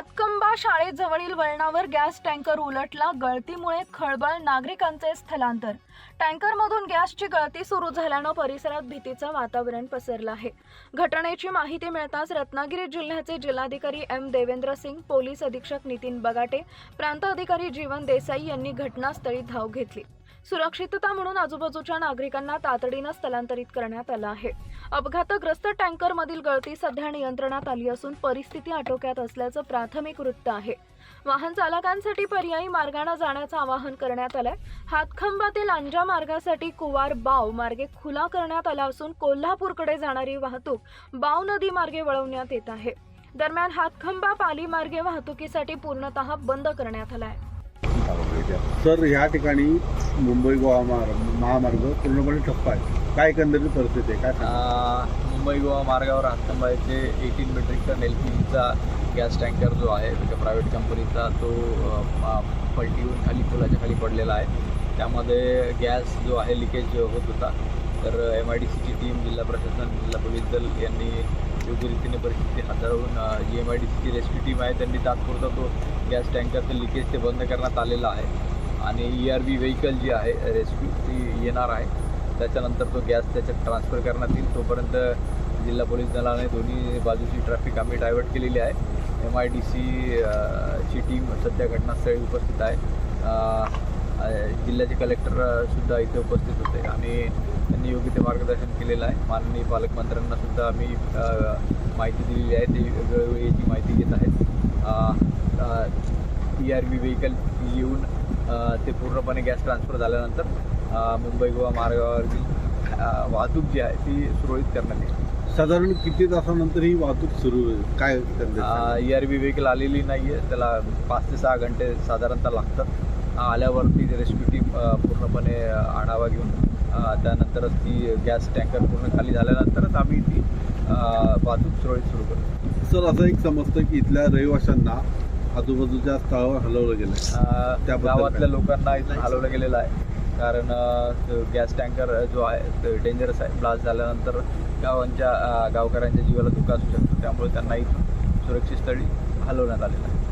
अतकंबा शाळेजवळील वळणावर gas tanker उलटला. गळतीमुळे खळबळ नागरिकांचे स्थलांतर. टँकरमधून गॅसची गळती सुरू झाल्यानं परिसरात भीतीचं वातावरण पसरलं आहे. घटनेची माहिती मिळताच रत्नागिरी जिल्ह्याचे जिल्हाधिकारी एम. देवेंद्र सिंग पोलीस अधीक्षक नितीन बगाटे प्रांत अधिकारी जीवन देसाई यांनी घटनास्थळी धाव घेतली. सुरक्षितता म्हणून आजूबाजूच्या नागरिकांना तातडीनं स्थलांतरित करण्यात आलं आहे. अपघातग्रस्त टँकरमधील गळती सध्या नियंत्रणात आली असून परिस्थिती आटोक्यात असल्याचं प्राथमिक वृत्त आहे. वाहन चालकांसाठी पर्यायी मार्गाने जाण्याचं आवाहन करण्यात आलंय. हातखंबातील अंजा मार्गासाठी कुवार बाव मार्गे खुला करण्यात आला असून कोल्हापूरकडे जाणारी वाहतूक बाव नदी मार्गे वळवण्यात येत आहे. दरम्यान हातखंबा पाली मार्गे वाहतुकीसाठी पूर्णतः बंद करण्यात आला आहे सर या ठिकाणी मुंबई गोवा मार्ग महामार्ग पूर्णपणे ठप्प आहे. काय एकंदरीत परिस्थिती आहे? काय सांगा मुंबई गोवा मार्गावर Hatkamba eighteen metric ton L P जीचा गॅस टँकर जो आहे एका प्रायव्हेट कंपनीचा तो पलटीहून खाली पुलाच्या खाली पडलेला आहे. त्यामध्ये गॅस जो आहे लिकेज होत होता. तर एम आय डी सीची टीम जिल्हा प्रशासन जिल्हा पोलीस दल यांनी योग्य रीतीने परिस्थिती हाताळून जी एम आय डी सीची रेस्क्यू टीम आहे त्यांनी तात्पुरता तो गॅस टँकरचं लिकेज ते बंद करण्यात आलेलं आहे. आणि ई आर बी व्हेकल जी आहे रेस्क्यू ती येणार आहे. त्याच्यानंतर तो गॅस त्याच्यात ट्रान्सफर करण्यात येईल. तोपर्यंत जिल्हा पोलीस दलाने दोन्ही बाजूची ट्रॅफिक आम्ही डायव्हर्ट केलेली आहे. एम आय डी सी ची टीम सध्या घटनास्थळी उपस्थित आहे. जिल्ह्याचे कलेक्टरसुद्धा इथे उपस्थित होते. आणि त्यांनी योग्य ते मार्गदर्शन केलेलं आहे. माननीय पालकमंत्र्यांना सुद्धा आम्ही माहिती दिलेली आहे. ते वेळोवेळी याची माहिती घेत आहेत. ई आर बी व्हेकल येऊन ते पूर्णपणे गॅस ट्रान्सफर झाल्यानंतर मुंबई गोवा मार्गावरील वाहतूक जी आहे ती सुरळीत करण्यात येईल. साधारण किती तासानंतर ही वाहतूक सुरू काय आर बी व्हेकल आलेली नाही आहे त्याला पाच ते सहा घंटे साधारणतः लागतात. आल्यावरती रेस्क्यू टीम पूर्णपणे आढावा घेऊन त्यानंतरच ती गॅस टँकर पूर्ण खाली झाल्यानंतरच आम्ही ती वाहतूक सुरळीत सुरू करू सर असं एक समजतं की इथल्या रहिवाशांना आजूबाजूच्या स्थळावर हलवलं गेलं त्याबद्दल गावातल्या? लोकांना इथून हलवलं गेलेलं आहे. कारण तो गॅस टँकर जो आहे डेंजरस आहे. ब्लास्ट झाल्यानंतर गावांच्या गावकऱ्यांच्या जीवाला धोका असू शकतो. त्यामुळे त्यांना इथून सुरक्षित स्थळी हलवण्यात आलेलं आहे.